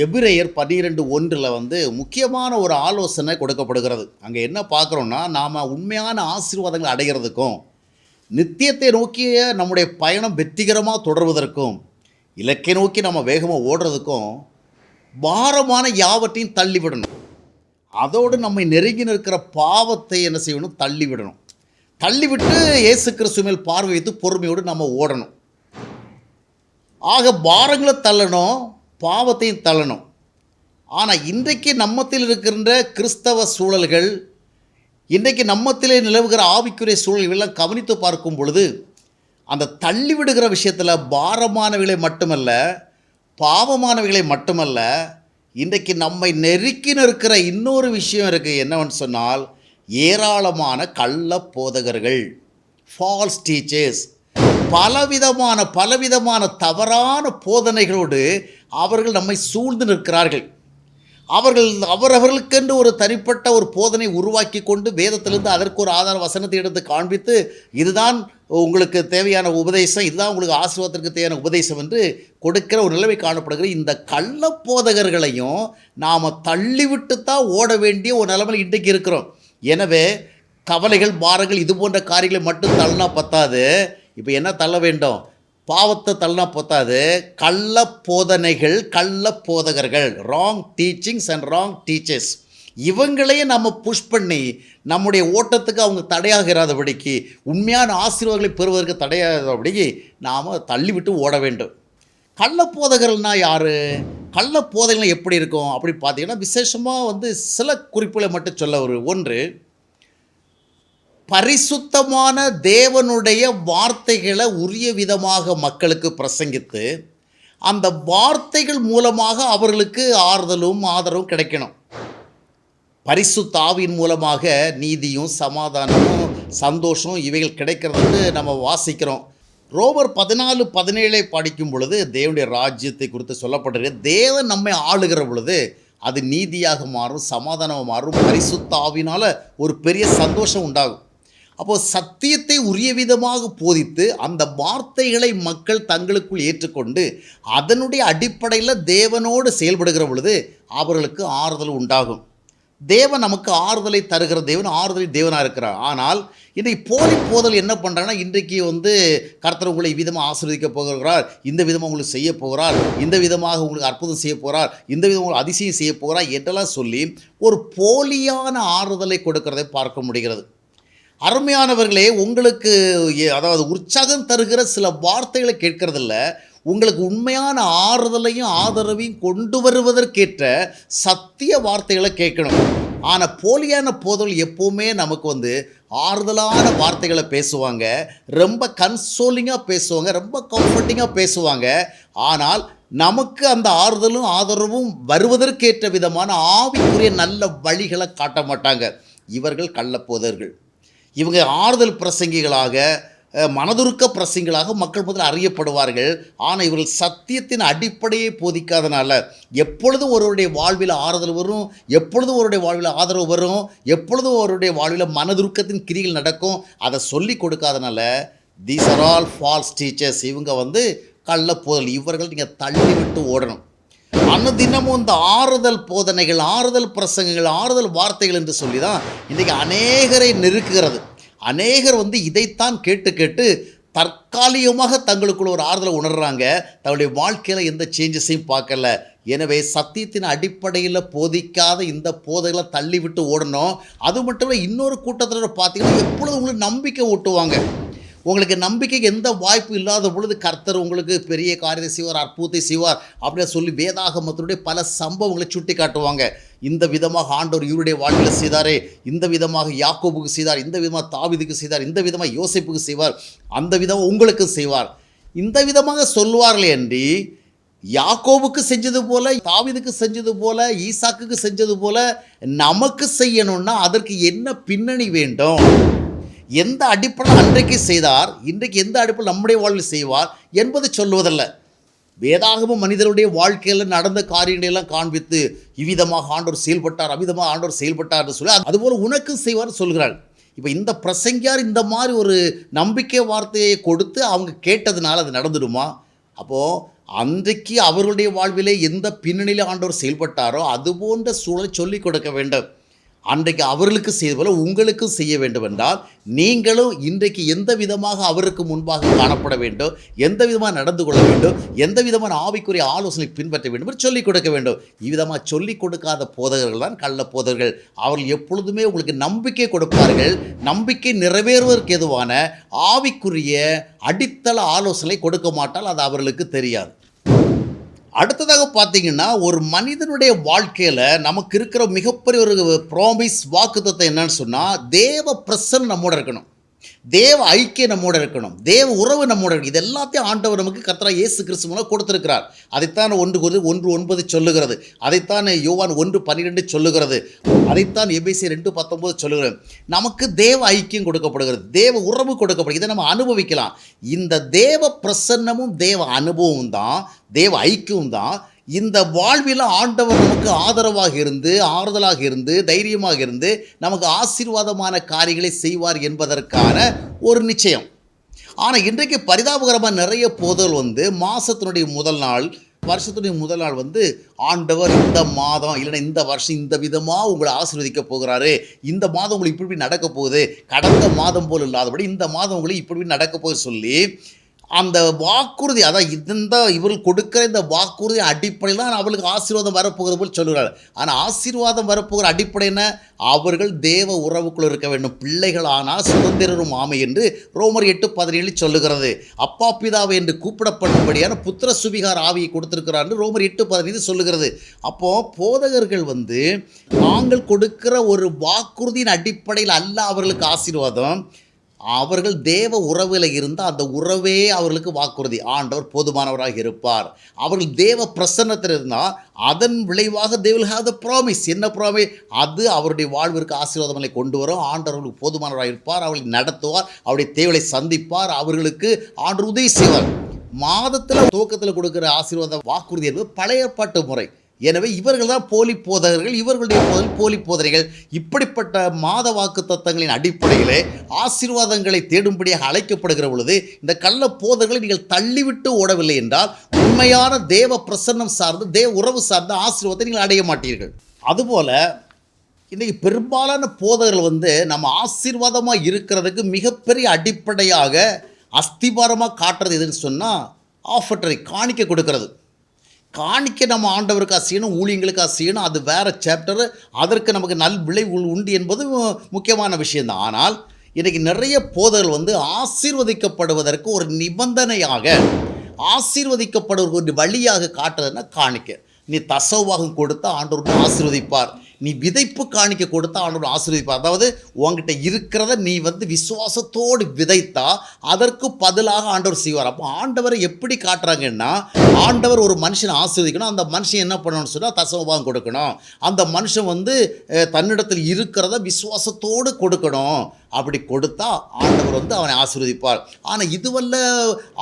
எபிரேயர் பன்னிரெண்டு ஒன்றில் வந்து முக்கியமான ஒரு ஆலோசனை கொடுக்கப்படுகிறது. அங்கே என்ன பார்க்குறோன்னா நாம் உண்மையான ஆசீர்வாதங்களை அடைகிறதுக்கும் நித்தியத்தை நோக்கிய நம்முடைய பயணம் வெற்றிகரமாக தொடர்வதற்கும் இலக்கை நோக்கி நம்ம வேகமாக ஓடுறதுக்கும் பாரமான யாவற்றையும் தள்ளிவிடணும். அதோடு நம்மை நெருங்கி நிற்கிற பாவத்தை என்ன செய்யணும்? தள்ளிவிடணும். தள்ளிவிட்டு இயேசு கிறிஸ்து மேல் பார்வை வைத்து பொறுமையோடு நம்ம ஓடணும். ஆக பாரங்களை தள்ளணும். பாவத்தையும் தள்ளணும். ஆனால் இன்றைக்கு நம்மத்தில் இருக்கின்ற கிறிஸ்தவ சூழல்கள் இன்றைக்கு நம்மத்திலே நிலவுகிற ஆவிக்குரிய சூழல்களெல்லாம் கவனித்து பார்க்கும் பொழுது அந்த தள்ளிவிடுகிற விஷயத்தில் பாரமானவைகளை மட்டுமல்ல பாவமானவைகளை மட்டுமல்ல இன்றைக்கு நம்மை நெருக்கி நிற்கிற இன்னொரு விஷயம் இருக்குது என்னவென்னு சொன்னால் ஏராளமான கள்ள போதகர்கள் ஃபால்ஸ் டீச்சர்ஸ் பலவிதமான பலவிதமான தவறான போதனைகளோடு அவர்கள் நம்மை சூழ்ந்து நிற்கிறார்கள். அவர்கள் அவரவர்களுக்கென்று ஒரு தனிப்பட்ட ஒரு போதனை உருவாக்கி கொண்டு வேதத்திலிருந்து அதற்கு ஒரு ஆதார வசனத்தை எடுத்து காண்பித்து இதுதான் உங்களுக்கு தேவையான உபதேசம் இதுதான் உங்களுக்கு ஆசீர்வாதத்திற்கு தேவையான உபதேசம் என்று கொடுக்கிற ஒரு நிலைமை காணப்படுகிற இந்த கள்ள போதகர்களையும் நாம் தள்ளிவிட்டு தான் ஓட வேண்டிய ஒரு நிலைமையில் இன்றைக்கு இருக்கிறோம். எனவே கவலைகள் பாரங்கள் இது போன்ற காரியங்களை மட்டும் தள்ளினா பத்தாது. இப்போ என்ன தள்ள வேண்டும்? பாவத்தை தள்ளனா போத்தாது. கள்ள போதனைகள் கள்ள போதகர்கள். Wrong teachings and wrong teachers இவங்களையும் நம்ம புஷ் பண்ணி நம்முடைய ஓட்டத்துக்கு அவங்க தடையாகிறாதபடிக்கு உண்மையான ஆசீர்வாதங்களை பெறுவதற்கு தடையாகிறபடிக்கு நாம் தள்ளிவிட்டு ஓட வேண்டும். கள்ளப்போதகர்கள்னா யார்? கள்ளப்போதைகள் எப்படி இருக்கும்? அப்படி பார்த்தீங்கன்னா விசேஷமாக வந்து சில குறிப்புகளை மட்டும் சொல்ல ஒரு ஒன்று பரிசுத்தமான தேவனுடைய வார்த்தைகளை உரிய விதமாக மக்களுக்கு பிரசங்கித்து அந்த வார்த்தைகள் மூலமாக அவர்களுக்கு ஆறுதலும் ஆதரவும் கிடைக்கணும். பரிசுத்தாவின் மூலமாக நீதியும் சமாதானமும் சந்தோஷம் இவைகள் கிடைக்கிறது வந்து நம்ம வாசிக்கிறோம். ரோமர் பதினாலு பதினேழை படிக்கும் பொழுது தேவனுடைய ராஜ்யத்தை குறித்து சொல்லப்பட்டிருக்கு தேவன் நம்மை ஆளுகிற பொழுது அது நீதியாக மாறும் சமாதானமாக மாறும் பரிசுத்தாவினால் ஒரு பெரிய சந்தோஷம் உண்டாகும். அப்போது சத்தியத்தை உரிய விதமாக போதித்து அந்த வார்த்தைகளை மக்கள் தங்களுக்குள் ஏற்றுக்கொண்டு அதனுடைய அடிப்படையில் தேவனோடு செயல்படுகிற பொழுது அவர்களுக்கு ஆறுதல் உண்டாகும். தேவன் நமக்கு ஆறுதலை தருகிற தேவன் ஆறுதலை தேவனாக இருக்கிறார். ஆனால் இன்றைக்கு போலி போதல் என்ன பண்ணுறாங்கன்னா இன்றைக்கு வந்து கர்த்தர் உங்களை விதமாக ஆசீர்வதிக்க போகிறார் இந்த விதமாக உங்களுக்கு செய்ய போகிறார் இந்த விதமாக உங்களுக்கு அற்புதம் செய்ய போகிறார் இந்த விதமாக உங்களுக்கு அதிசயம் செய்ய போகிறார் என்றெல்லாம் சொல்லி ஒரு போலியான ஆறுதலை கொடுக்கிறதை பார்க்க முடிகிறது. அருமையானவர்களே உங்களுக்கு அதாவது உற்சாகம் தருகிற சில வார்த்தைகளை கேட்கறதில்ல. உங்களுக்கு உண்மையான ஆறுதலையும் ஆதரவையும் கொண்டு வருவதற்கேற்ற சத்திய வார்த்தைகளை கேட்கணும். ஆனால் போலியான போதல் எப்போவுமே நமக்கு வந்து ஆறுதலான வார்த்தைகளை பேசுவாங்க. ரொம்ப கன்சோலிங்காக பேசுவாங்க ரொம்ப கம்ஃபர்டிங்காக பேசுவாங்க. ஆனால் நமக்கு அந்த ஆறுதலும் ஆதரவும் வருவதற்கேற்ற விதமான ஆவிக்குரிய நல்ல வழிகளை காட்ட மாட்டாங்க. இவர்கள் கள்ளப்போதர்கள் இவங்க ஆறுதல் பிரசங்கிகளாக மனதுருக்க பிரசங்கிகளாக மக்கள் முதல் அறியப்படுவார்கள். ஆனால் இவர்கள் சத்தியத்தின் அடிப்படையை போதிக்காதனால எப்பொழுதும் ஒருவருடைய வாழ்வில் ஆறுதல் வரும் எப்பொழுதும் ஒருவருடைய வாழ்வில் ஆதரவு வரும் எப்பொழுதும் ஒருவருடைய வாழ்வில் மனதுருக்கத்தின் கிரிகள் நடக்கும் அதை சொல்லி கொடுக்காதனால these are all false teachers இவங்க வந்து கள்ளப்போதல் இவர்கள் நீங்கள் தள்ளி விட்டு ஓடணும். அனுதினமும் இந்த ஆறுதல் போதனைகள் ஆறுதல் பிரசங்கங்கள் ஆறுதல் வார்த்தைகள் என்று சொல்லி தான் இன்றைக்கி அநேகரை நெருக்குகிறது. அநேகர் வந்து இதைத்தான் கேட்டு கேட்டு தற்காலிகமாக தங்களுக்குள்ள ஒரு ஆறுதலை உணர்கிறாங்க தங்களுடைய வாழ்க்கையில் எந்த சேஞ்சஸையும் பார்க்கல. எனவே சத்தியத்தின் அடிப்படையில் போதிக்காத இந்த போதைகளை தள்ளி விட்டு ஓடணும். அது மட்டும் இல்லை இன்னொரு கூட்டத்தில் பார்த்தீங்கன்னா எப்பொழுது உங்களுக்கு நம்பிக்கை ஊட்டுவாங்க. உங்களுக்கு நம்பிக்கைக்கு எந்த வாய்ப்பு இல்லாத பொழுது கர்த்தர் உங்களுக்கு பெரிய காரியத்தை செய்வார் அற்புதத்தை செய்வார் அப்படின்னு சொல்லி வேதாகமத்தினுடைய பல சம்பவங்களை சுட்டி காட்டுவாங்க இந்த விதமாக ஆண்டவர் இவருடைய வாழ்வில் செய்தாரே இந்த விதமாக யாக்கோபுக்கு செய்தார் இந்த விதமாக தாவிதுக்கு செய்தார் இந்த விதமாக யோசிப்புக்கு செய்வார் அந்த விதமாக உங்களுக்கு செய்வார். இந்த விதமாக சொல்வார்களே அன்றி யாக்கோவுக்கு செஞ்சது போல தாவிதுக்கு செஞ்சது போல ஈசாக்குக்கு செஞ்சது போல நமக்கு செய்யணும்னா அதற்கு என்ன பின்னணி வேண்டும்? எந்த அடிப்படையில் அன்றைக்கு செய்தார் இன்றைக்கு எந்த அடிப்படையில் நம்முடைய வாழ்வில் செய்வார் என்பது சொல்லுவதல்ல. வேதாகமும் மனிதருடைய வாழ்க்கையில் நடந்த காரியங்களை எல்லாம் காண்பித்து இவ்விதமாக ஆண்டோர் செயல்பட்டார் அவ்விதமாக ஆண்டவர் செயல்பட்டார் என்று சொல்லி அதுபோல் உனக்கும் செய்வார் சொல்கிறாள் இப்போ இந்த பிரசங்கியார் இந்த மாதிரி ஒரு நம்பிக்கை வார்த்தையை கொடுத்து அவங்க கேட்டதுனால அது நடந்துடுமா? அப்போது அன்றைக்கு அவர்களுடைய வாழ்விலே எந்த பின்னணியில் ஆண்டவர் செயல்பட்டாரோ அது போன்ற சூழலை சொல்லிக் கொடுக்க வேண்டும். அன்றைக்கு அவர்களுக்கு செய்த போல உங்களுக்கும் செய்ய வேண்டும் என்றால் நீங்களும் இன்றைக்கு எந்த விதமாக அவருக்கு முன்பாக காணப்பட வேண்டும் எந்த விதமாக நடந்து கொள்ள வேண்டும் எந்த விதமான ஆவிக்குரிய ஆலோசனை பின்பற்ற வேண்டும் என்று சொல்லிக் கொடுக்க வேண்டும். இவ்விதமாக சொல்லிக் கொடுக்காத போதகர்கள் தான் கள்ள போதகர்கள். அவர்கள் எப்பொழுதுமே உங்களுக்கு நம்பிக்கை கொடுப்பார்கள். நம்பிக்கை நிறைவேறுவதற்கு எதுவான ஆவிக்குரிய அடித்தள ஆலோசனை கொடுக்க மாட்டால் அது அவர்களுக்கு தெரியாது. அடுத்ததாக பார்த்தீங்கன்னா ஒரு மனிதனுடைய வாழ்க்கையில் நமக்கு இருக்கிற மிகப்பெரிய ஒரு ப்ராமிஸ் வாக்குத்தத்தை என்னன்னு சொன்னால் தேவ பிரசன் நம்மோட இருக்கணும். தேவ ஐக்கியம் நம்மோட இருக்கணும். தேவ உறவு நம்மோட இருக்கணும். இது எல்லாத்தையும் ஆண்டவர் நமக்கு கர்த்தரா இயேசு கிறிஸ்து மூலம் கொடுத்துருக்கிறார். அதைத்தான் ஒன்று ஒரு ஒன்று ஒன்பது சொல்லுகிறது. அதைத்தான் யோவான் ஒன்று பன்னிரெண்டு சொல்லுகிறது. அதைத்தான் எபிசி ரெண்டு பத்தொன்பது சொல்லுகிறது. நமக்கு தேவ ஐக்கியம் கொடுக்கப்படுகிறது. தேவ உறவு கொடுக்கப்படுகிறது. இதை நம்ம அனுபவிக்கலாம். இந்த தேவ பிரசன்னமும் தேவ அனுபவமும் தான் தேவ ஐக்கியம் தான் இந்த வாழ்வில் ஆண்டவர் நமக்கு ஆதரவாக இருந்து ஆறுதலாக இருந்து தைரியமாக இருந்து நமக்கு ஆசீர்வாதமான காரியங்களை செய்வார் என்பதற்கான ஒரு நிச்சயம். ஆனால் இன்றைக்கு பரிதாபகரமாக நிறைய போதல் வந்து மாதத்தினுடைய முதல் நாள் வருஷத்துடைய முதல் நாள் வந்து ஆண்டவர் இந்த மாதம் இல்லைன்னா இந்த வருஷம் இந்த விதமாக உங்களை ஆசீர்வதிக்க போகிறாரு. இந்த மாதம் உங்களுக்கு இப்படி இப்படி நடக்க போகுது. கடந்த மாதம் போல் இல்லாதபடி இந்த மாதம் உங்களுக்கு இப்படி இப்படி நடக்க போகுது சொல்லி அந்த வாக்குறுதி அதான் இந்த இவர்கள் கொடுக்கிற இந்த வாக்குறுதி அடிப்படையில் தான் அவளுக்கு ஆசீர்வாதம் வரப்போகிறது போல் சொல்கிறார். ஆனால் ஆசீர்வாதம் வரப்போகிற அடிப்படை என்ன? அவர்கள் தேவ உறவுக்குள் இருக்க வேண்டும். பிள்ளைகள் ஆனால் சுதந்திரரும் ஆமை என்று ரோமர் எட்டு பதினேழு சொல்லுகிறது. அப்பா பிதாவை என்று கூப்பிடப்படும்படியான புத்திர சுபிகார் ஆவியை கொடுத்திருக்கிறார் என்று ரோமர் எட்டு பதினைந்து சொல்லுகிறது. அப்போது போதகர்கள் வந்து நாங்கள் கொடுக்கிற ஒரு வாக்குறுதியின் அடிப்படையில் அல்ல அவர்களுக்கு ஆசீர்வாதம். அவர்கள் தேவ உறவில் இருந்தால் அந்த உறவே அவர்களுக்கு வாக்குறுதி. ஆண்டவர் போதுமானவராக இருப்பார். அவர்கள் தேவ பிரசன்னத்தில் இருந்தால் அதன் விளைவாக they will have the promise என்ன ப்ராமிஸ் அது அவருடைய வாழ்விற்கு ஆசீர்வாதங்களை கொண்டு வரும். ஆண்டவர்களுக்கு போதுமானவராக இருப்பார். அவர்களை நடத்துவார். அவருடைய தேவலை சந்திப்பார். அவர்களுக்கு ஆண்டு உதவி செய்வார். மாதத்தில் துவக்கத்தில் கொடுக்குற ஆசீர்வாத வாக்குறுதி என்பது பழைய பாட்டு முறை. எனவே இவர்கள் தான் போலி போதகர்கள் இவர்களுடைய போதில் போலி போதனைகள். இப்படிப்பட்ட மாத வாக்கு தத்தங்களின் அடிப்படையிலே ஆசீர்வாதங்களை தேடும்படியாக அழைக்கப்படுகிற பொழுது இந்த கள்ள போதர்களை நீங்கள் தள்ளிவிட்டு ஓடவில்லை என்றால் உண்மையான தேவ பிரசன்னம் சார்ந்து தேவ உறவு சார்ந்த ஆசீர்வாதத்தை நீங்கள் அடைய மாட்டீர்கள். அதுபோல் இன்றைக்கி பெரும்பாலான போதகர்கள் வந்து நம்ம ஆசீர்வாதமாக இருக்கிறதுக்கு மிகப்பெரிய அடிப்படையாக அஸ்திபாரமாக காட்டுறது எதுன்னு சொன்னால் ஆஃபர்டரை காணிக்க கொடுக்கறது. காணிக்க நம்ம ஆண்டவருக்காக செய்யணும் ஊழியங்களுக்காக செய்யணும் அது வேறு சாப்டர் அதற்கு நமக்கு நல் விளை உண்டு என்பது முக்கியமான விஷயந்தான் ஆனால் இன்றைக்கி நிறைய போதல் வந்து ஆசீர்வதிக்கப்படுவதற்கு ஒரு நிபந்தனையாக ஆசீர்வதிக்கப்படுவதற்கு ஒரு வழியாக காட்டுறதுன்னா காணிக்க. நீ தசவாகம் கொடுத்தா ஆண்டவர் ஆசீர்வதிப்பார். நீ விதைப்பு காணிக்க கொடுத்தா ஆண்டவர் ஆசீர்வதிப்பார். அதாவது உங்ககிட்ட இருக்கிறத நீ வந்து விசுவாசத்தோடு விதைத்தா அதற்கு பதிலாக ஆண்டவர் செய்வார். அப்போ ஆண்டவரை எப்படி காட்டுறாங்கன்னா ஆண்டவர் ஒரு மனுஷனை ஆசீர்வதிக்கணும். அந்த மனுஷன் என்ன பண்ணணும்னு சொன்னால் தசமபாகம் கொடுக்கணும். அந்த மனுஷன் வந்து தன்னிடத்தில் இருக்கிறத விசுவாசத்தோடு கொடுக்கணும். அப்படி கொடுத்தா ஆண்டவர் வந்து அவனை ஆசீர்வதிப்பார். ஆனால் இதுவல்ல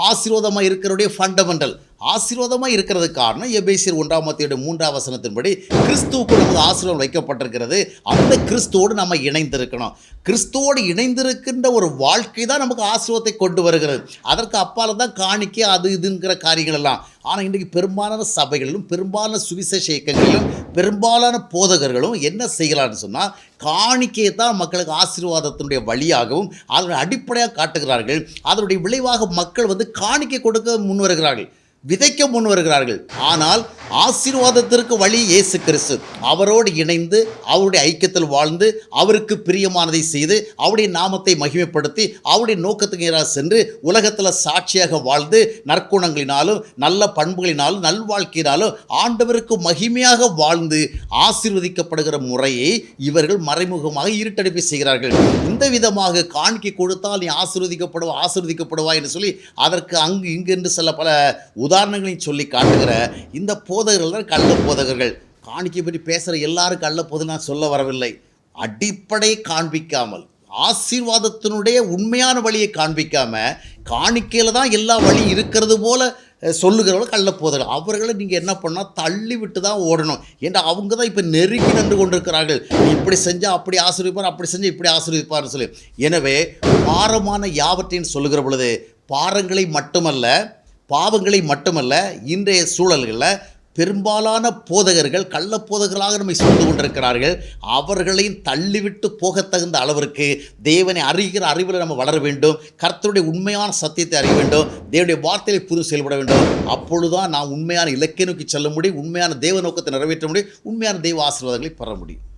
ஆசீர்வாதமாக இருக்கிறவுடைய ஃபண்டமெண்டல் ஆசீர்வாதமாக இருக்கிறது காரணம் எபேசியர் ஒன்றாம் மத்தியோட மூன்றாம் வசனத்தின்படி கிறிஸ்துவுக்கு ஆசீர்வம் ஆசீர்வாதம் வைக்கப்பட்டிருக்கிறது. அந்த கிறிஸ்துவோடு நம்ம இணைந்திருக்கணும். கிறிஸ்துவோடு இணைந்திருக்கின்ற ஒரு வாழ்க்கை தான் நமக்கு ஆசீர்வாதத்தை கொண்டு வருகிறது. அதற்கு அப்பால் தான் காணிக்க அது இதுங்கிற காரியங்கள் எல்லாம். ஆனால் இன்றைக்கு பெரும்பாலான சபைகளிலும் பெரும்பாலான சுவிசேஷ இயக்கங்களிலும் பெரும்பாலான போதகர்களும் என்ன செய்கிறான்னு சொன்னால் காணிக்கையை தான் மக்களுக்கு ஆசீர்வாதத்தினுடைய வழியாகவும் அதனுடைய அடிப்படையாக காட்டுகிறார்கள். அதனுடைய விளைவாக மக்கள் வந்து காணிக்கை கொடுக்க முன் வருகிறார்கள் விதைக்க முன் வருகிறார்கள் ஆனால் ஆசீர்வாதத்திற்கு வழி இயேசு கிறிஸ்து. அவரோடு இணைந்து அவருடைய ஐக்கியத்தில் வாழ்ந்து அவருக்கு பிரியமானதை செய்து அவருடைய நாமத்தை மகிமைப்படுத்தி அவருடைய நோக்கத்துக்கு நேராக சென்று உலகத்தில் சாட்சியாக வாழ்ந்து நற்குணங்களினாலும் நல்ல பண்புகளினாலும் நல்வாழ்க்கையினாலும் ஆண்டவருக்கு மகிமையாக வாழ்ந்து ஆசீர்வதிக்கப்படுகிற முறையை இவர்கள் மறைமுகமாக இருட்டடிப்பு செய்கிறார்கள். இந்த விதமாக காணிக்கை கொடுத்தால் நீ ஆசீர்வதிக்கப்படுவா ஆசீர்வதிக்கப்படுவா என்று சொல்லி அதற்கு அங்கு இங்கு என்று சில பல உதாரணங்களையும் சொல்லி காட்டுகிற இந்த போ போதகர்கள் தான் கள்ள போதகர்கள். காணிக்கை பற்றி பேசுகிற எல்லாரும் கள்ள போது நான் சொல்ல வரவில்லை. அடிப்படை காண்பிக்காமல் ஆசீர்வாதத்தினுடைய உண்மையான வழியை காண்பிக்காம காணிக்கையில் தான் எல்லா வழி இருக்கிறது போல அஹ், சொல்லுகிறவர்கள் கள்ள அவர்களை நீங்கள் என்ன பண்ணால் தள்ளி விட்டு தான் ஓடணும். ஏன்னா அவங்க தான் இப்போ நெருங்கி நின்று கொண்டிருக்கிறார்கள். இப்படி செஞ்சால் அப்படி ஆசீர்விப்பார் அப்படி செஞ்சால் இப்படி ஆசீர்விப்பார்னு சொல்லி. எனவே பாரமான யாவற்றையும் சொல்லுகிற பொழுது பாரங்களை மட்டுமல்ல பாவங்களை மட்டுமல்ல இன்றைய சூழல்களில் பெரும்பாலான போதகர்கள் கள்ள போதகர்களாக நம்மை சூழ்ந்து கொண்டிருக்கிறார்கள். அவர்களையும் தள்ளிவிட்டு போக தகுந்த அளவிற்கு தேவனை அறிகிற அறிவில் நம்ம வளர வேண்டும். கர்த்தருடைய உண்மையான சத்தியத்தை அறிய வேண்டும். தேவனுடைய வார்த்தையை புது செயல்பட வேண்டும். அப்பொழுதுதான் நாம் உண்மையான இலக்கை நோக்கி செல்ல முடியும். உண்மையான தேவ நோக்கத்தை நிறைவேற்ற முடியும். உண்மையான தெய்வ ஆசீர்வாதங்களை பெற முடியும்.